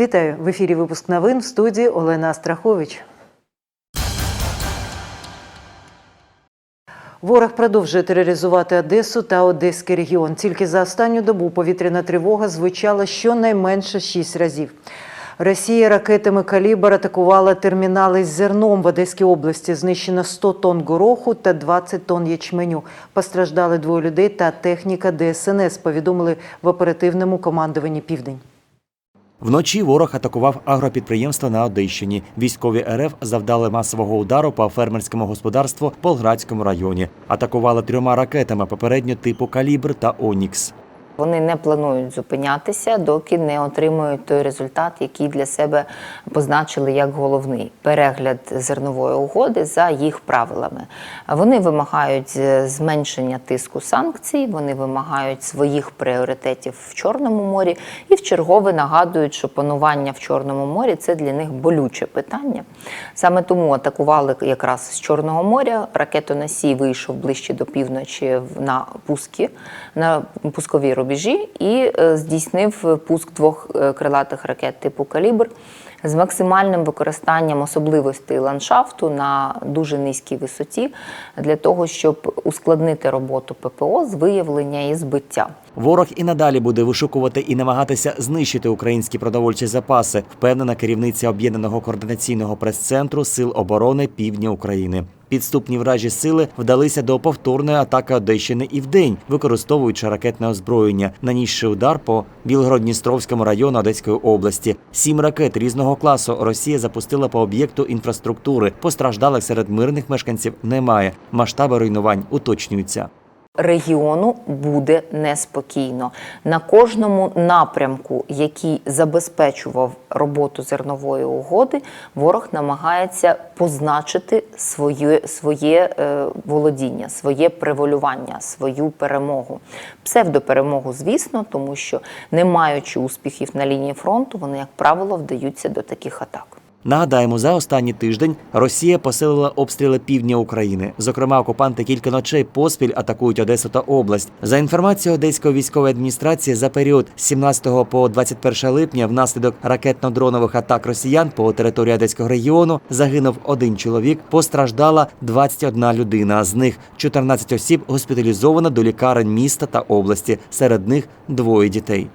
Вітаю в ефірі. Випуск новин в студії Олена Астрахович. Ворог продовжує тероризувати Одесу та Одеський регіон. Тільки за останню добу повітряна тривога звучала щонайменше шість разів. Росія ракетами «Калібр» атакувала термінали з зерном в Одеській області. Знищено 100 тонн гороху та 20 тонн ячменю. Постраждали двоє людей та техніка ДСНС, повідомили в оперативному командуванні «Південь». Вночі ворог атакував агропідприємство на Одещині. Військові РФ завдали масового удару по фермерському господарству в Полградському районі. Атакували трьома ракетами попередньо типу Калібр та Онікс. Вони не планують зупинятися, доки не отримують той результат, який для себе позначили як головний перегляд зернової угоди за їх правилами. Вони вимагають е, зменшення тиску санкцій, вони вимагають своїх пріоритетів в Чорному морі і в чергове нагадують, що панування в Чорному морі це для них болюче питання. Саме тому атакували якраз з Чорного моря. Ракетоносій вийшов ближче до півночі на пуски, на пускові рубежі і е, здійснив пуск двох е, крилатих ракет типу Калібр з максимальним використанням особливостей ландшафту на дуже низькій висоті для того, щоб ускладнити роботу ППО з виявлення і збиття. Ворог і надалі буде вишукувати і намагатися знищити українські продовольчі запаси, впевнена керівниця об'єднаного координаційного прес-центру Сил оборони Півдня України. Підступні вражі сили вдалися до повторної атаки Одещини і вдень, використовуючи ракетне озброєння, нанісши удар по Білгород-Дністровському району Одеської області. Сім ракет різного класу Росія запустила по об'єкту інфраструктури. Постраждалих серед мирних мешканців немає. Масштаби руйнувань уточнюються. Регіону буде неспокійно. На кожному напрямку, який забезпечував роботу зернової угоди, ворог намагається позначити своє, своє е, володіння, своє приволювання, свою перемогу. Псевдоперемогу, звісно, тому що не маючи успіхів на лінії фронту, вони, як правило, вдаються до таких атак. Нагадаємо, за останній тиждень Росія посилила обстріли півдня України. Зокрема, окупанти кілька ночей поспіль атакують Одесу та область. За інформацією Одеської військової адміністрації, за період з 17 по 21 липня внаслідок ракетно-дронових атак росіян по території Одеського регіону загинув один чоловік, постраждала 21 людина. З них 14 осіб госпіталізовано до лікарень міста та області. Серед них двоє дітей.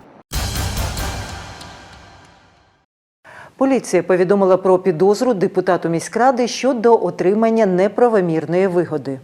Поліція повідомила про підозру депутату міськради щодо отримання неправомірної вигоди.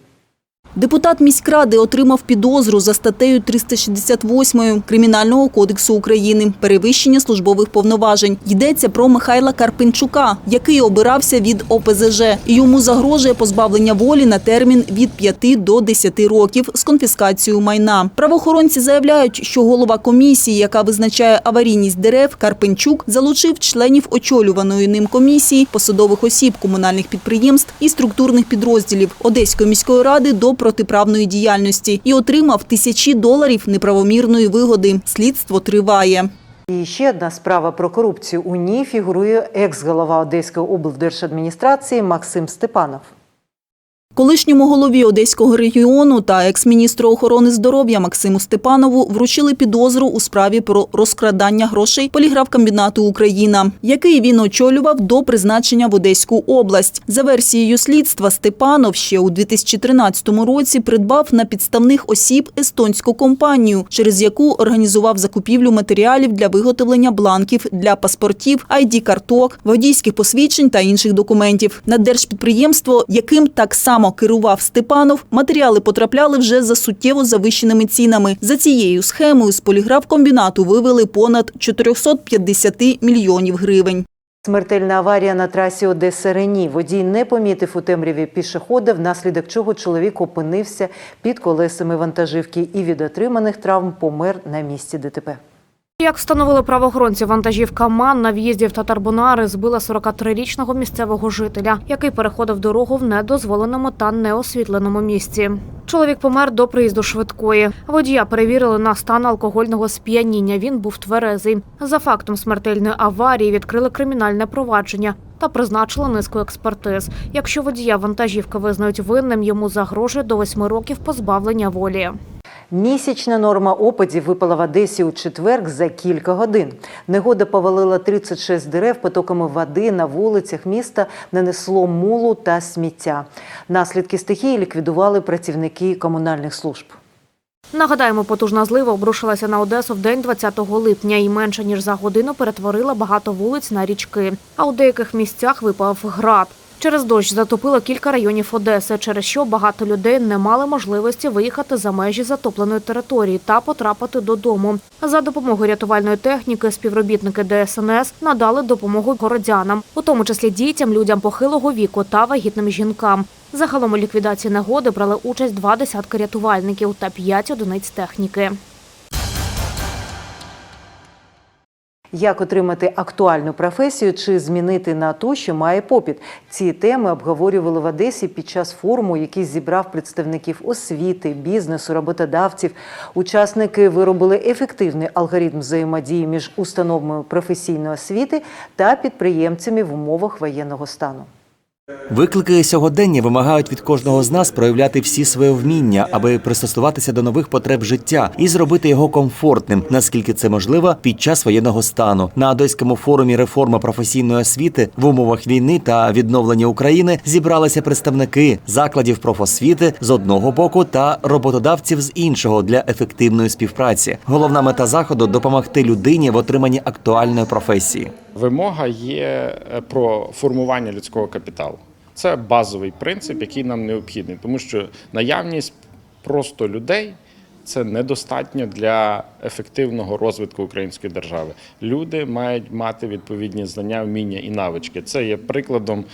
Депутат міськради отримав підозру за статтею 368 Кримінального кодексу України перевищення службових повноважень. Йдеться про Михайла Карпинчука, який обирався від ОПЗЖ. Йому загрожує позбавлення волі на термін від 5 до 10 років з конфіскацією майна. Правоохоронці заявляють, що голова комісії, яка визначає аварійність дерев, Карпинчук залучив членів очолюваної ним комісії, посадових осіб комунальних підприємств і структурних підрозділів Одеської міської ради до протиправної діяльності і отримав тисячі доларів неправомірної вигоди. Слідство триває. І ще одна справа про корупцію. У ній фігурує екс-голова Одеської облдержадміністрації Максим Степанов. Колишньому голові Одеського регіону та екс-міністру охорони здоров'я Максиму Степанову вручили підозру у справі про розкрадання грошей поліграфкомбінату Україна, який він очолював до призначення в Одеську область. За версією слідства, Степанов ще у 2013 році придбав на підставних осіб естонську компанію, через яку організував закупівлю матеріалів для виготовлення бланків для паспортів, ID-карток, водійських посвідчень та інших документів. На держпідприємство, яким так само керував Степанов, матеріали потрапляли вже за суттєво завищеними цінами. За цією схемою з поліграфкомбінату вивели понад 450 мільйонів гривень. Смертельна аварія на трасі Одеса-Рені. Водій не помітив у темряві пішохода, внаслідок чого чоловік опинився під колесами вантажівки і від отриманих травм помер на місці ДТП. Як встановили правоохоронці, вантажівка МАН на в'їзді в Татарбунари збила 43-річного місцевого жителя, який переходив дорогу в недозволеному та неосвітленому місці. Чоловік помер до приїзду швидкої. Водія перевірили на стан алкогольного сп'яніння. Він був тверезий. За фактом смертельної аварії відкрили кримінальне провадження та призначили низку експертиз. Якщо водія вантажівки визнають винним, йому загрожує до восьми років позбавлення волі. Місячна норма опадів випала в Одесі у четвер за кілька годин. Негода повалила 36 дерев, потоками води на вулицях міста нанесло мулу та сміття. Наслідки стихії ліквідували працівники комунальних служб. Нагадаємо, потужна злива обрушилася на Одесу в день 20 липня і менше ніж за годину перетворила багато вулиць на річки. А у деяких місцях випав град. Через дощ затопило кілька районів Одеси, через що багато людей не мали можливості виїхати за межі затопленої території та потрапити додому. За допомогою рятувальної техніки співробітники ДСНС надали допомогу городянам, у тому числі дітям, людям похилого віку та вагітним жінкам. Загалом у ліквідації негоди брали участь два десятки рятувальників та п'ять одиниць техніки. Як отримати актуальну професію чи змінити на ту, що має попіт? Ці теми обговорювали в Одесі під час форуму, який зібрав представників освіти, бізнесу, роботодавців. Учасники виробили ефективний алгоритм взаємодії між установами професійної освіти та підприємцями в умовах воєнного стану. Виклики сьогодення вимагають від кожного з нас проявляти всі свої вміння, аби пристосуватися до нових потреб життя і зробити його комфортним, наскільки це можливо під час воєнного стану. На одеському форумі реформа професійної освіти в умовах війни та відновлення України зібралися представники закладів профосвіти з одного боку та роботодавців з іншого для ефективної співпраці. Головна мета заходу допомогти людині в отриманні актуальної професії. Вимога є е, про формування людського капіталу. Це базовий принцип, який нам необхідний, тому що наявність просто людей це недостатньо для ефективного розвитку української держави. Люди мають мати відповідні знання, вміння і навички. Це є прикладом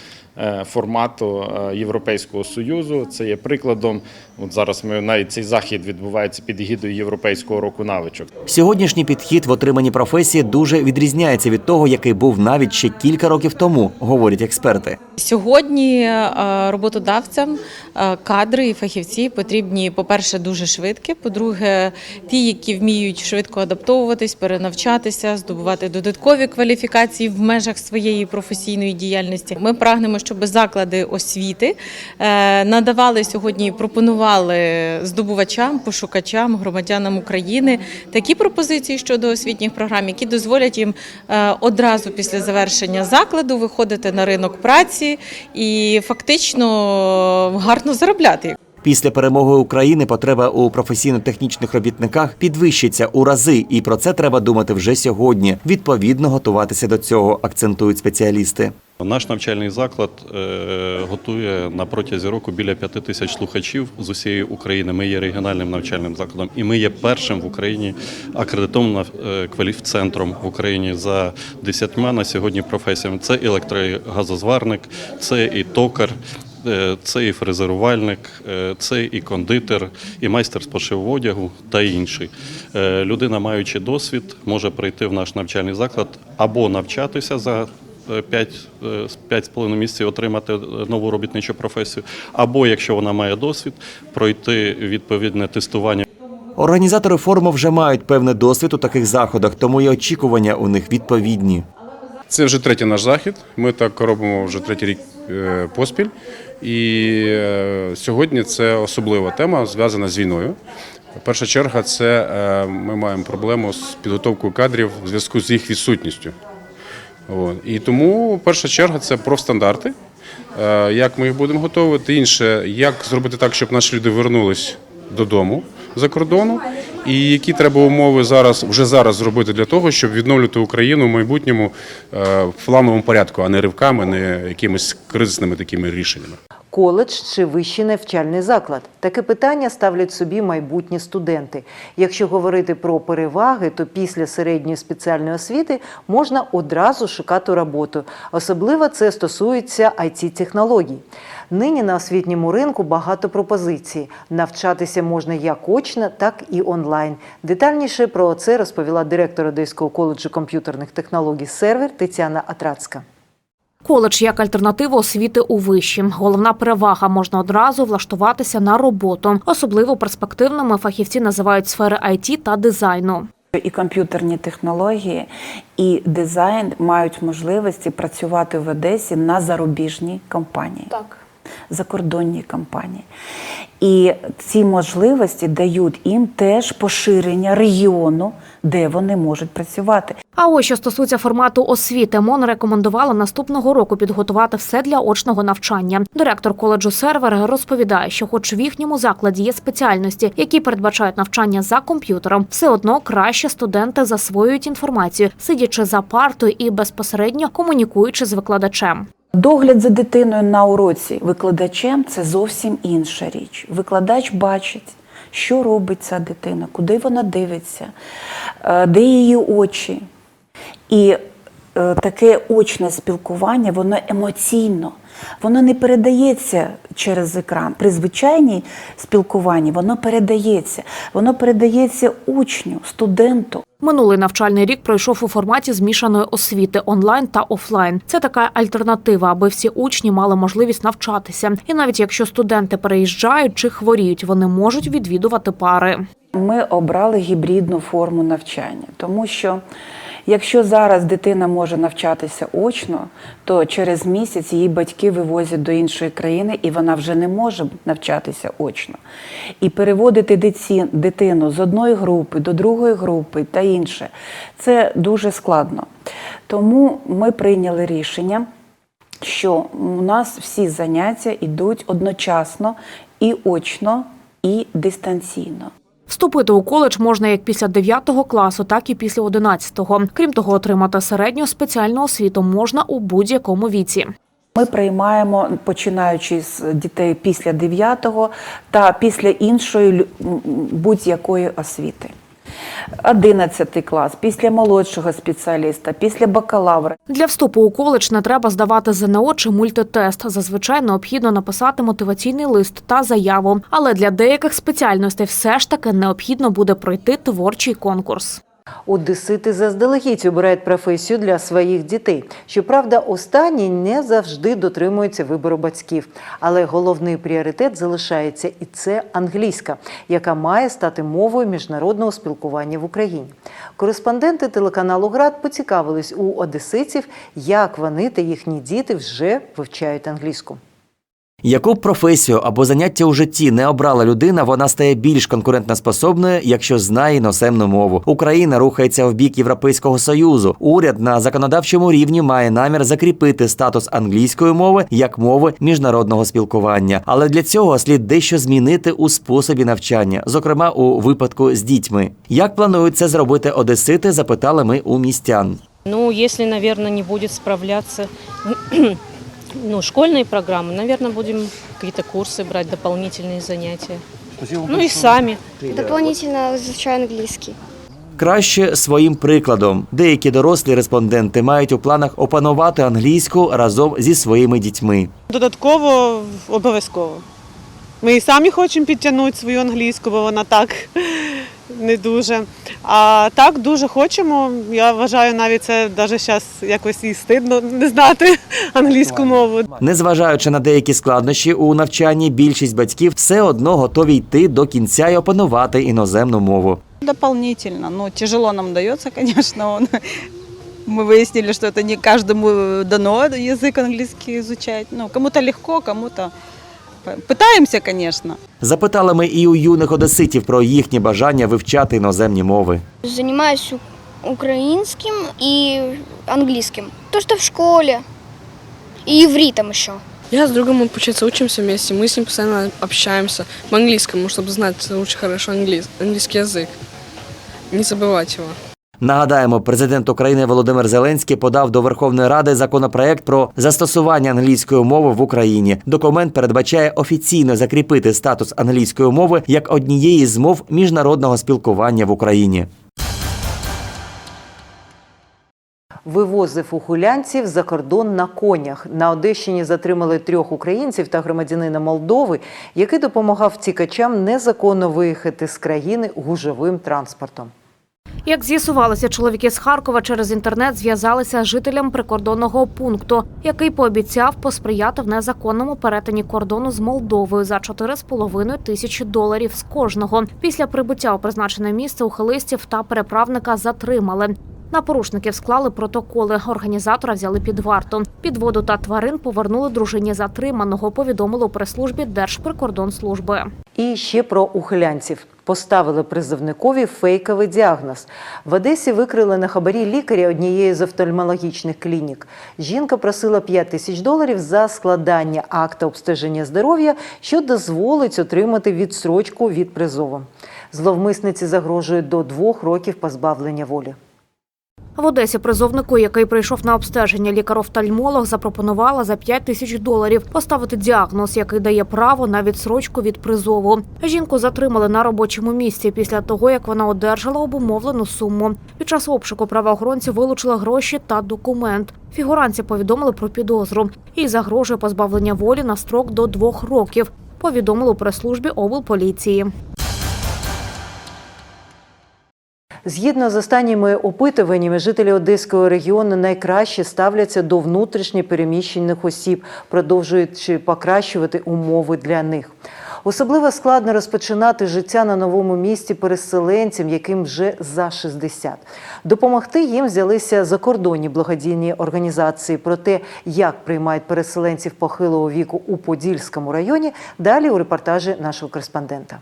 формату е, Європейського союзу. Це є прикладом. От зараз ми навіть цей захід відбувається під егідою Європейського року навичок. Сьогоднішній підхід в отриманні професії дуже відрізняється від того, який був навіть ще кілька років тому, говорять експерти. Сьогодні е, роботодавцям е, кадри і фахівці потрібні, по-перше, дуже швидкі. По-друге, ті, які вміють швидко адаптовуватись, перенавчатися, здобувати додаткові кваліфікації в межах своєї професійної діяльності. Ми прагнемо, щоб заклади освіти е, надавали сьогодні, пропонували здобувачам, пошукачам, громадянам України такі пропозиції щодо освітніх програм, які дозволять їм е, одразу після завершення закладу виходити на ринок праці і фактично гарно заробляти. Після перемоги України потреба у професійно-технічних робітниках підвищиться у рази, і про це треба думати вже сьогодні. Відповідно, готуватися до цього, акцентують спеціалісти. Наш навчальний заклад е, готує на протязі року біля п'яти тисяч слухачів з усієї України. Ми є регіональним навчальним закладом, і ми є першим в Україні акредитованим е, кваліфцентром в Україні за десятьма на сьогодні професіями. Це електрогазозварник, це і токар. е, Це і фрезерувальник, це і кондитер, і майстер з пошиву одягу та інші. Людина, маючи досвід, може прийти в наш навчальний заклад або навчатися за 5, 5,5 місяців отримати е, нову робітничу професію, або якщо вона має досвід, пройти відповідне тестування. Організатори форуму вже мають певний досвід у таких заходах, тому і очікування у них відповідні. Це вже третій наш захід. Ми так робимо вже третій рік е, поспіль. І е, сьогодні це особлива тема, зв'язана з війною. Перша черга це е, ми маємо проблему з підготовкою кадрів в зв'язку з їх відсутністю. І тому перша черга це профстандарти. стандарти. Як ми їх будемо готувати, інше, як зробити так, щоб наші люди вернулись додому за кордону, і які треба умови зараз вже зараз зробити для того, щоб відновлювати Україну в майбутньому е, в плановому порядку, а не ривками, не якимись кризисними такими рішеннями. Коледж чи вищий навчальний заклад? Таке питання ставлять собі майбутні студенти. Якщо говорити про переваги, то після середньої спеціальної освіти можна одразу шукати роботу. Особливо це стосується it технологій Нині на освітньому ринку багато пропозицій. Навчатися можна як очно, так і онлайн. Детальніше про це розповіла директор Одеського коледжу комп'ютерних технологій сервер Тетяна Атрацька. Коледж як альтернатива освіти у виші. Головна перевага можна одразу влаштуватися на роботу. Особливо перспективними фахівці називають сфери IT та дизайну. І комп'ютерні технології, і дизайн мають можливості працювати в Одесі на зарубіжній компанії. Так. Закордонні компанії. І ці можливості дають їм теж поширення регіону, де вони можуть працювати. А ось що стосується формату освіти, МОН рекомендувала наступного року підготувати все для очного навчання. Директор коледжу сервер розповідає, що, хоч в їхньому закладі є спеціальності, які передбачають навчання за комп'ютером, все одно краще студенти засвоюють інформацію, сидячи за партою і безпосередньо комунікуючи з викладачем. Догляд за дитиною на уроці викладачем це зовсім інша річ. Викладач бачить, що робить ця дитина, куди вона дивиться, е, де її очі. І таке очне спілкування, воно емоційно, воно не передається через екран. При звичайній спілкуванні воно передається. Воно передається учню, студенту. Минулий навчальний рік пройшов у форматі змішаної освіти онлайн та офлайн. Це така альтернатива, аби всі учні мали можливість навчатися. І навіть якщо студенти переїжджають чи хворіють, вони можуть відвідувати пари. Ми обрали гібридну форму навчання, тому що якщо зараз дитина може навчатися очно, то через місяць її батьки вивозять до іншої країни, і вона вже не може навчатися очно. І переводити дитину з одної групи до другої групи та інше це дуже складно. Тому ми прийняли рішення що у нас всі заняття йдуть одночасно і очно, і дистанційно. Вступити у коледж можна як після 9 класу, так і після 11-го. Крім того, отримати середню спеціальну освіту можна у будь-якому віці. Ми приймаємо, починаючи з дітей після 9 та після іншої будь-якої освіти. 11 клас, після молодшого спеціаліста, після бакалавра. Для вступу у коледж не треба здавати ЗНО чи мультитест. Зазвичай необхідно написати мотиваційний лист та заяву. Але для деяких спеціальностей все ж таки необхідно буде пройти творчий конкурс. Одесити заздалегідь обирають професію для своїх дітей. Щоправда, останні не завжди дотримуються вибору батьків. Але головний пріоритет залишається, і це англійська, яка має стати мовою міжнародного спілкування в Україні. Кореспонденти телеканалу Град поцікавились у одеситів, як вони та їхні діти вже вивчають англійську. Яку б професію або заняття у житті не обрала людина, вона стає більш конкурентноспособною, якщо знає іноземну мову. Україна рухається в бік Європейського союзу. Уряд на законодавчому рівні має намір закріпити статус англійської мови як мови міжнародного спілкування. Але для цього слід дещо змінити у способі навчання, зокрема у випадку з дітьми. Як планують це зробити одесити? Запитали ми у містян. Ну, если, наверное, не будет справляться ну, школьные программы, наверное, будем какие-то курсы брать, дополнительные занятия. Ну и сами. Дополнительно изучаю английский. Краще своїм прикладом. Деякі дорослі респонденти мають у планах опанувати англійську разом зі своїми дітьми. Додатково обов'язково. Ми і самі хочемо підтягнути свою англійську, бо вона так не дуже. А так дуже хочемо. Я вважаю, навіть це навіть зараз якось і стидно не знати англійську мову. Незважаючи на деякі складнощі у навчанні, більшість батьків все одно готові йти до кінця і опанувати іноземну мову. Дополнительно. Ну, тяжело нам дается, конечно. Он. Мы выяснили, что это не каждому дано язык английский изучать. Ну, кому-то легко, кому-то пытаемся, конечно. Запитали ми і у юних одеситів про їхнє бажання вивчати іноземні мови. Занимаюсь у- украинским и английским. То, что в школе. И ивритом еще. Я с другом, получается, учимся вместе. Мы с ним постоянно общаемся по английскому, чтобы знать лучше хорошо английс- английский язык. Не забывать его. Нагадаємо, президент України Володимир Зеленський подав до Верховної Ради законопроект про застосування англійської мови в Україні. Документ передбачає офіційно закріпити статус англійської мови як однієї з мов міжнародного спілкування в Україні. Вивозив ухилянців за кордон на конях. На Одещині затримали трьох українців та громадянина Молдови, який допомагав втікачам незаконно виїхати з країни гужовим транспортом. Як з'ясувалося, чоловіки з Харкова через інтернет зв'язалися з жителем прикордонного пункту, який пообіцяв посприяти в незаконному перетині кордону з Молдовою за 4,5 тисячі доларів з кожного. Після прибуття у призначене місце ухилистів та переправника затримали. На порушників склали протоколи. Організатора взяли під варту. Підводу та тварин повернули дружині затриманого. Повідомили у прес-службі Держприкордонслужби. І ще про ухилянців. Поставили призовникові фейковий діагноз. В Одесі викрили на хабарі лікаря однієї з офтальмологічних клінік. Жінка просила 5 тисяч доларів за складання акта обстеження здоров'я, що дозволить отримати відсрочку від призову. Зловмисниці загрожує до двох років позбавлення волі. В Одесі призовнику, який прийшов на обстеження лікар-офтальмолог, запропонувала за 5 тисяч доларів поставити діагноз, який дає право на відсрочку від призову. Жінку затримали на робочому місці після того, як вона одержала обумовлену суму. Під час обшуку правоохоронці вилучили гроші та документ. Фігуранці повідомили про підозру. Їй загрожує позбавлення волі на строк до двох років. Повідомили у прес-службі облполіції. Згідно з останніми опитуваннями, жителі Одеського регіону найкраще ставляться до внутрішньо переміщених осіб, продовжуючи покращувати умови для них. Особливо складно розпочинати життя на новому місці переселенцям, яким вже за 60. Допомогти їм взялися закордонні благодійні організації. Про те, як приймають переселенців похилого віку у Подільському районі, далі у репортажі нашого кореспондента.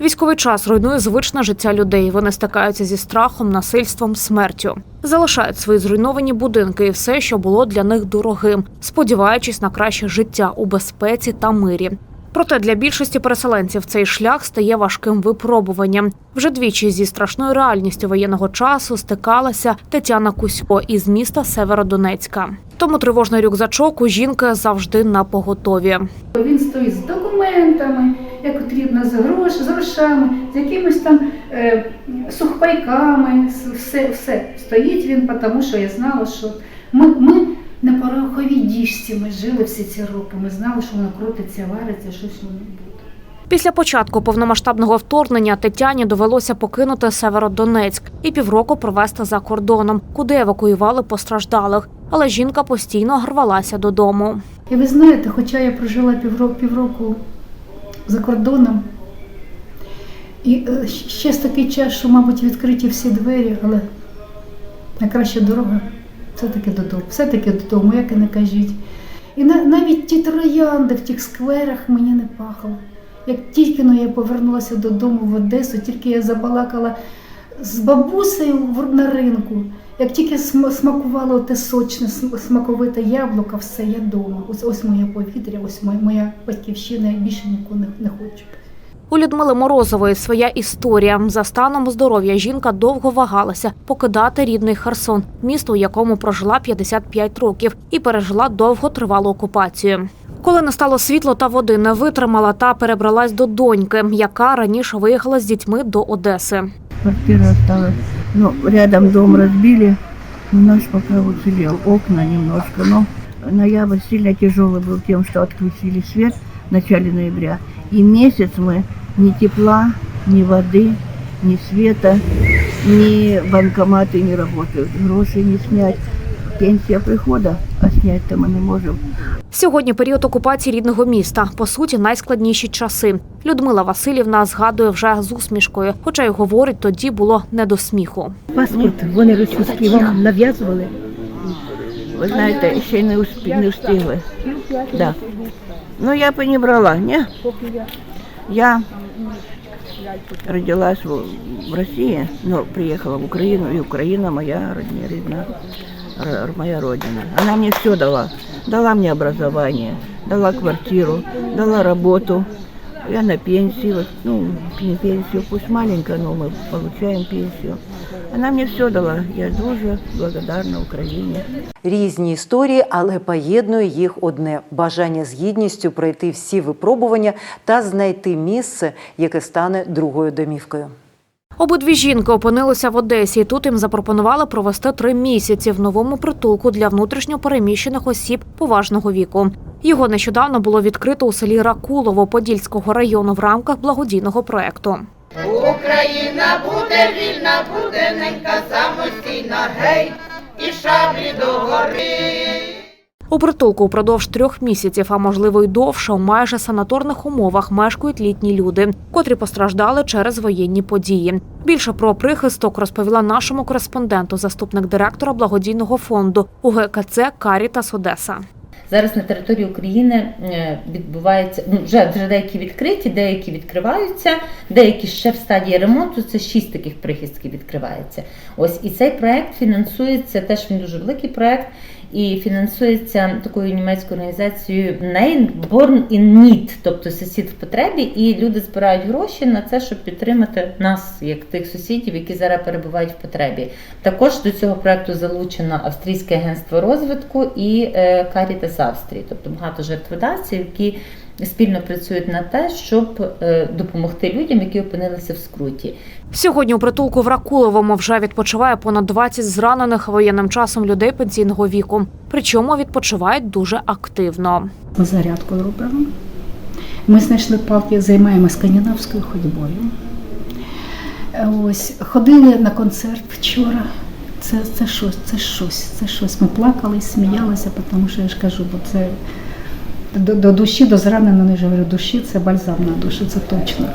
Військовий час руйнує звичне життя людей. Вони стикаються зі страхом, насильством, смертю. Залишають свої зруйновані будинки і все, що було для них дорогим, сподіваючись на краще життя у безпеці та мирі. Проте для більшості переселенців цей шлях стає важким випробуванням. Вже двічі зі страшною реальністю воєнного часу стикалася Тетяна Кузько із міста Северодонецька. Тому тривожний рюкзачок у жінки завжди на поготові. Він стоїть з документами, як потрібно, з грош, з грошами, з якимись там е, сухпайками, все, все. Стоїть він, тому що я знала, що ми, ми на пороховій діжці ми жили всі ці роки. Ми знали, що воно крутиться, вариться, щось воно буде. Після початку повномасштабного вторгнення Тетяні довелося покинути Северодонецьк і півроку провести за кордоном, куди евакуювали постраждалих. Але жінка постійно рвалася додому. І ви знаєте, хоча я прожила півроку, півроку за кордоном, і е, ще такий час, що, мабуть, відкриті всі двері, але найкраща дорога все-таки додому. Все-таки додому, як і не кажіть. І на, навіть ті троянди в тих скверах мені не пахло. Як тільки ну, я повернулася додому в Одесу, тільки я забалакала з бабусею на ринку, як тільки см- смакувало те сочне, смаковите яблуко, все, я вдома. Ось, ось моє повітря, ось моя, батьківщина, я більше нікого не хочу. У Людмили Морозової своя історія. За станом здоров'я жінка довго вагалася покидати рідний Херсон, місто, у якому прожила 55 років, і пережила довготривалу окупацію. Коли не стало світло та води, не витримала та перебралась до доньки, яка раніше виїхала з дітьми до Одеси. Квартира осталась. Ну, рядом дом разбили. Наш пока уцелел. Окна немножко. Но ноябрь сильно тяжелый был тем, что отключили свет в начале ноября. И месяц мы ни тепла, ни воды, ни света, ни банкоматы не работают. Гроши не снять. Пенсия прихода, а снять-то мы не можем. Сьогодні період окупації рідного міста. По суті, найскладніші часи. Людмила Васильівна згадує вже з усмішкою, хоча й говорить, тоді було не до сміху. Паспорт вони російський вам нав'язували. Ви знаєте, ще й не, успі, не встигли. Да. Ну, я б і не брала, ні. Я родилась в, России, но приехала в Украину, и Украина моя родня, моя родина. Она мне все дала. Дала мне образование, дала квартиру, дала работу. Я на пенсии, вот, ну, не пенсию, пусть маленькая, но мы получаем пенсию. Она мне все дала. Я дуже благодарна Україні. Різні історії, але поєднує їх одне бажання з гідністю пройти всі випробування та знайти місце, яке стане другою домівкою. Обидві жінки опинилися в Одесі. Тут їм запропонували провести три місяці в новому притулку для внутрішньо переміщених осіб поважного віку. Його нещодавно було відкрито у селі Ракулово Подільського району в рамках благодійного проекту. Україна буде вільна, буде ненька самостійна, гей, і шаблі до. У притулку упродовж трьох місяців, а можливо й довше, у майже санаторних умовах мешкають літні люди, котрі постраждали через воєнні події. Більше про прихисток розповіла нашому кореспонденту, заступник директора благодійного фонду УГКЦ Карітас Одеса. Зараз на території України е, відбувається ну, вже, вже деякі відкриті, деякі відкриваються, деякі ще в стадії ремонту. Це шість таких прихистків відкривається. Ось і цей проект фінансується, теж він дуже великий проект, і фінансується такою німецькою організацією Born in Need, тобто сусід в потребі, і люди збирають гроші на це, щоб підтримати нас, як тих сусідів, які зараз перебувають в потребі. Також до цього проекту залучено Австрійське агентство розвитку і е, Caritas Австрії, тобто багато жертводавців, які спільно працюють на те, щоб е, допомогти людям, які опинилися в скруті. Сьогодні у притулку в Ракуловому вже відпочиває понад 20 зранених воєнним часом людей пенсійного віку. Причому відпочивають дуже активно. Ми зарядку робимо. Ми знайшли палки, займаємося скандинавською ходьбою. Ось ходили на концерт вчора. Це, це щось, це щось, це щось. Ми плакали сміялися, тому що я ж кажу, бо це до, до душі, до зраненої ж душі це бальзам на душу, це точно.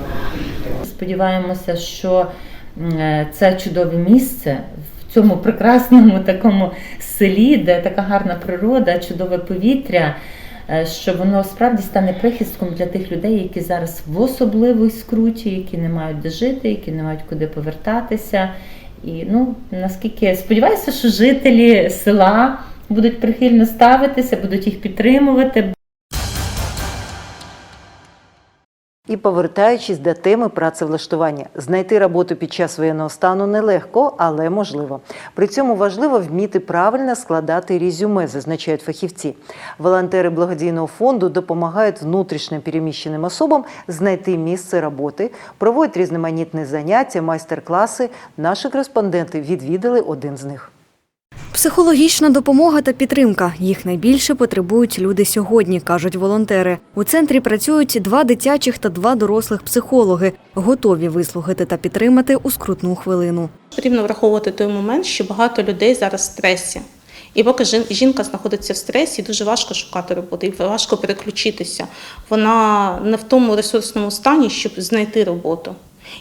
Сподіваємося, що е, це чудове місце в цьому прекрасному такому селі, де така гарна природа, чудове повітря. е, Що воно справді стане прихистком для тих людей, які зараз в особливій скруті, які не мають де жити, які не мають куди повертатися. І ну наскільки сподіваюся, що жителі села будуть прихильно ставитися, будуть їх підтримувати, І повертаючись до теми працевлаштування, знайти роботу під час воєнного стану нелегко, але можливо. При цьому важливо вміти правильно складати резюме, зазначають фахівці. Волонтери благодійного фонду допомагають внутрішньо переміщеним особам знайти місце роботи, проводять різноманітні заняття, майстер-класи. Наші кореспонденти відвідали один з них. Психологічна допомога та підтримка їх найбільше потребують люди сьогодні, кажуть волонтери. У центрі працюють два дитячих та два дорослих психологи, готові вислухати та підтримати у скрутну хвилину. Потрібно враховувати той момент, що багато людей зараз в стресі. І поки жінка знаходиться в стресі, дуже важко шукати роботу, і важко переключитися. Вона не в тому ресурсному стані, щоб знайти роботу.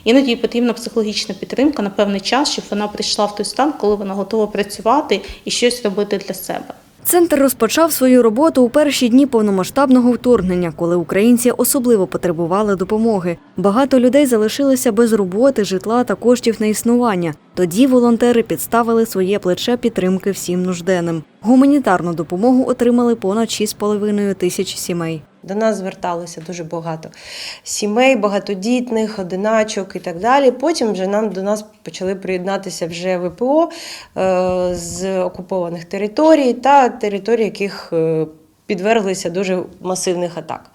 Іноді потрібна психологічна підтримка на певний час, щоб вона прийшла в той стан, коли вона готова працювати і щось робити для себе. Центр розпочав свою роботу у перші дні повномасштабного вторгнення, коли українці особливо потребували допомоги. Багато людей залишилися без роботи, житла та коштів на існування. Тоді волонтери підставили своє плече підтримки всім нужденним. Гуманітарну допомогу отримали понад 6,5 тисяч сімей. До нас зверталося дуже багато сімей, багатодітних, одиначок і так далі. Потім вже нам до нас почали приєднатися вже ВПО е, з окупованих територій та територій, яких е, підверглися дуже масивних атак.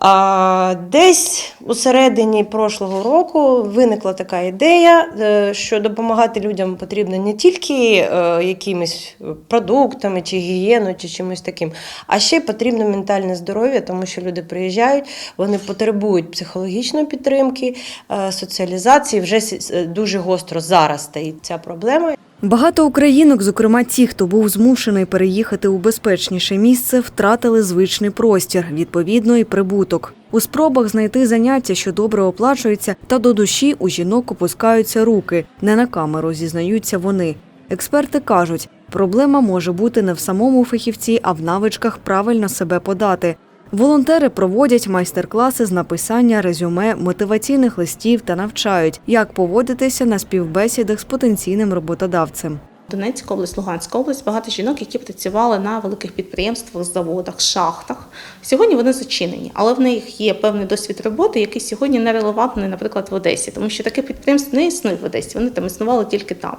А десь у середині прошлого року виникла така ідея, е, що допомагати людям потрібно не тільки е, якимись продуктами чи гігієною, чи чимось таким, а ще й потрібно ментальне здоров'я, тому що люди приїжджають, вони потребують психологічної підтримки, е, соціалізації. Вже дуже гостро зараз стоїть ця проблема. Багато українок, зокрема ті, хто був змушений переїхати у безпечніше місце, втратили звичний простір, відповідно і прибуток. У спробах знайти заняття, що добре оплачуються, та до душі у жінок опускаються руки. Не на камеру зізнаються вони. Експерти кажуть, проблема може бути не в самому фахівці, а в навичках правильно себе подати. Волонтери проводять майстер-класи з написання резюме, мотиваційних листів та навчають, як поводитися на співбесідах з потенційним роботодавцем. Донецька область, Луганська область, багато жінок, які працювали на великих підприємствах, заводах, шахтах. Сьогодні вони зачинені, але в них є певний досвід роботи, який сьогодні не релевантний, наприклад, в Одесі, тому що таке підприємство не існує в Одесі, вони там існували тільки там.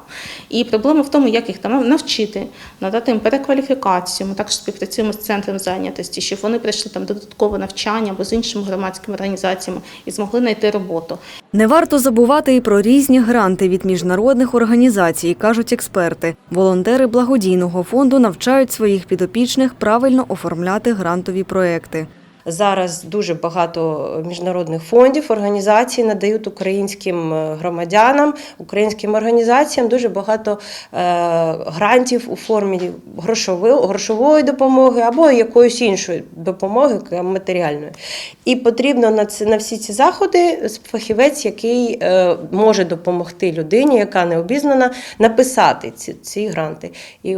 І проблема в тому, як їх там навчити, надати їм перекваліфікацію. Ми також співпрацюємо з центром зайнятості, щоб вони прийшли там додаткове навчання або з іншими громадськими організаціями і змогли знайти роботу. Не варто забувати і про різні гранти від міжнародних організацій, кажуть експерти. Волонтери благодійного фонду навчають своїх підопічних правильно оформляти грантові проекти. Зараз дуже багато міжнародних фондів, організацій надають українським е, громадянам, українським організаціям дуже багато е, грантів у формі грошової, допомоги або якоїсь іншої допомоги матеріальної. І потрібно на ці на всі ці заходи фахівець, який е, може допомогти людині, яка не обізнана, написати ці, ці гранти. І,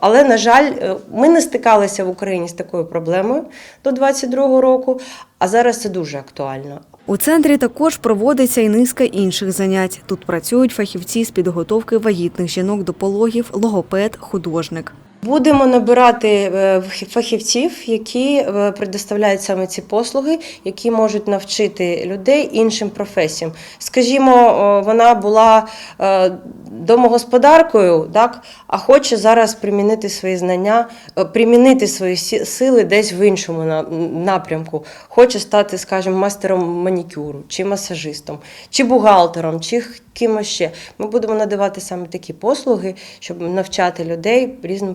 але на жаль, ми не стикалися в Україні з такою проблемою до 22-го року, а зараз це дуже актуально. У центрі також проводиться і низка інших занять. Тут працюють фахівці з підготовки вагітних жінок до пологів, логопед, художник. Будемо набирати е, фахівців, які е, предоставляють саме ці послуги, які можуть навчити людей іншим професіям. Скажімо, вона була е, домогосподаркою, так, а хоче зараз примінити свої знання, примінити свої сили десь в іншому напрямку. Хоче стати, скажімо, мастером манікюру, чи масажистом, чи бухгалтером, чи кимось ще. Ми будемо надавати саме такі послуги, щоб навчати людей різним